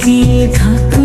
কি থাকল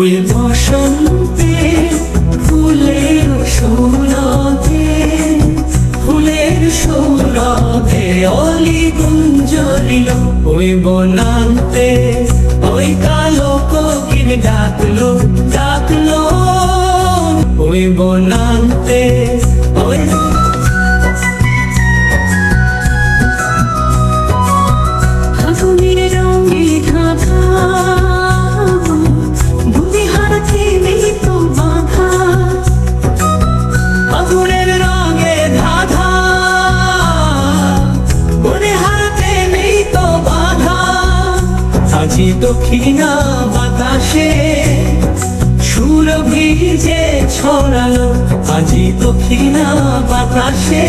ওই বসন্তে, ফুলের সৌরভে ফুলের সৌরভে অলি গুঞ্জরিল ওই বনান্তে, ওই কালো কোকিল ডাকলো ডাকলো। ওই বনান্তে আজি দক্ষিণা বাতাসে সুর ভিজে ছড়ালো। আজি দক্ষিণা বাতাসে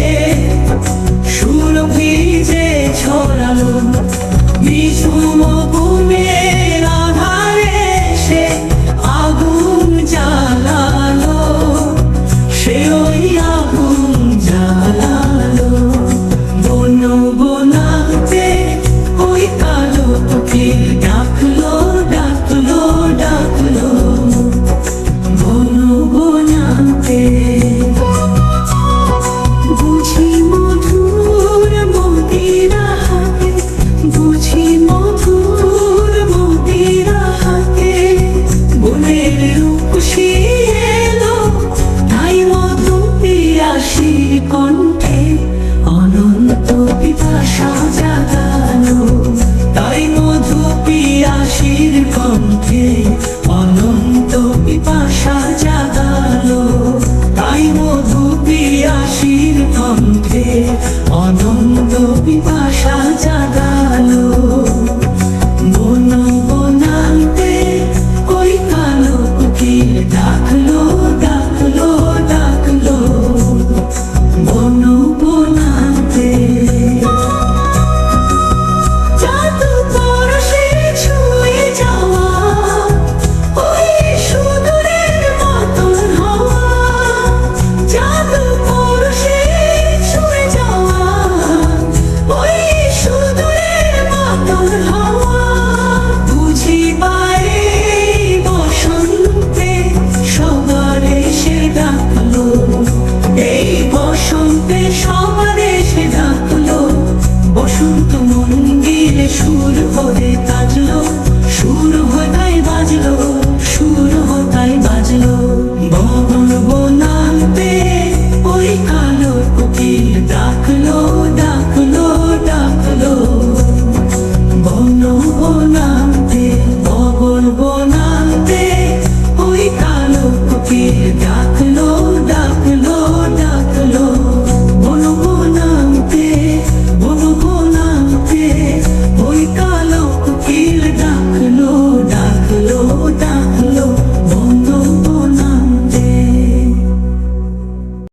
give someone no